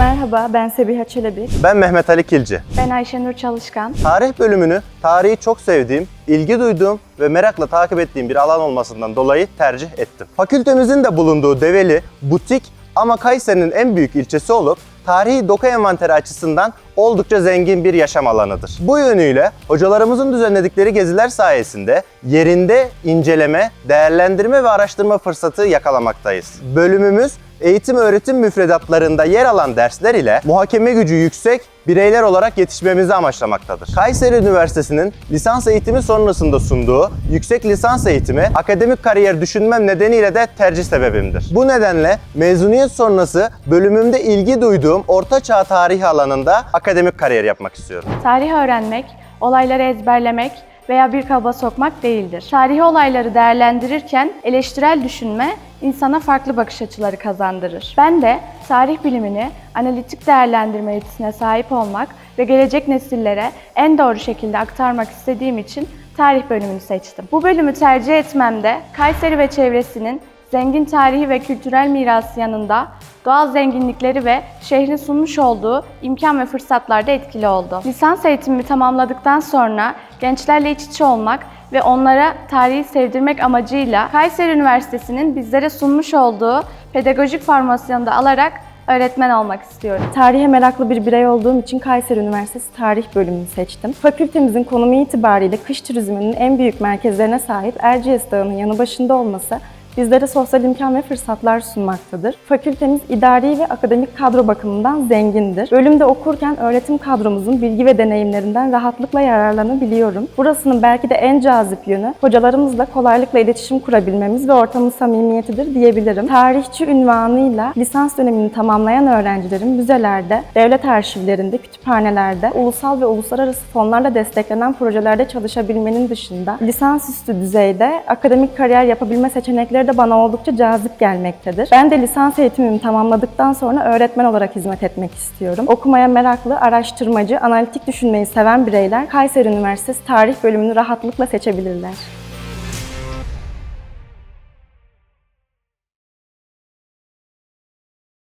Merhaba, ben Sebiha Çelebi. Ben Mehmet Ali Kilci. Ben Ayşenur Çalışkan. Tarih bölümünü tarihi çok sevdiğim, ilgi duyduğum ve merakla takip ettiğim bir alan olmasından dolayı tercih ettim. Fakültemizin de bulunduğu Develi, butik ama Kayseri'nin en büyük ilçesi olup tarihi doku envanteri açısından oldukça zengin bir yaşam alanıdır. Bu yönüyle hocalarımızın düzenledikleri geziler sayesinde yerinde inceleme, değerlendirme ve araştırma fırsatı yakalamaktayız. Bölümümüz eğitim öğretim müfredatlarında yer alan dersler ile muhakeme gücü yüksek bireyler olarak yetişmemizi amaçlamaktadır. Kayseri Üniversitesi'nin lisans eğitimi sonrasında sunduğu yüksek lisans eğitimi akademik kariyer düşünmem nedeniyle de tercih sebebimdir. Bu nedenle mezuniyet sonrası bölümümde ilgi duyduğum orta çağ tarihi alanında akademik kariyer yapmak istiyorum. Tarih öğrenmek, olayları ezberlemek veya bir kaba sokmak değildir. Tarihi olayları değerlendirirken eleştirel düşünme insana farklı bakış açıları kazandırır. Ben de tarih bilimini analitik değerlendirme yetisine sahip olmak ve gelecek nesillere en doğru şekilde aktarmak istediğim için tarih bölümünü seçtim. Bu bölümü tercih etmemde Kayseri ve çevresinin zengin tarihi ve kültürel mirası yanında doğal zenginlikleri ve şehrin sunmuş olduğu imkan ve fırsatlar da etkili oldu. Lisans eğitimimi tamamladıktan sonra gençlerle iç içe olmak ve onlara tarihi sevdirmek amacıyla Kayseri Üniversitesi'nin bizlere sunmuş olduğu pedagojik formasyonu da alarak öğretmen olmak istiyorum. Tarihe meraklı bir birey olduğum için Kayseri Üniversitesi Tarih bölümünü seçtim. Fakültemizin konumu itibariyle kış turizminin en büyük merkezlerine sahip Erciyes Dağı'nın yanı başında olması bizlere sosyal imkan ve fırsatlar sunmaktadır. Fakültemiz idari ve akademik kadro bakımından zengindir. Bölümde okurken öğretim kadromuzun bilgi ve deneyimlerinden rahatlıkla yararlanabiliyorum. Burasının belki de en cazip yönü hocalarımızla kolaylıkla iletişim kurabilmemiz ve ortamın samimiyetidir diyebilirim. Tarihçi ünvanıyla lisans dönemini tamamlayan öğrencilerin müzelerde, devlet arşivlerinde, kütüphanelerde, ulusal ve uluslararası fonlarla desteklenen projelerde çalışabilmenin dışında lisansüstü düzeyde akademik kariyer yapabilme seçenekleri de bana oldukça cazip gelmektedir. Ben de lisans eğitimimi tamamladıktan sonra öğretmen olarak hizmet etmek istiyorum. Okumaya meraklı, araştırmacı, analitik düşünmeyi seven bireyler Kayseri Üniversitesi Tarih bölümünü rahatlıkla seçebilirler.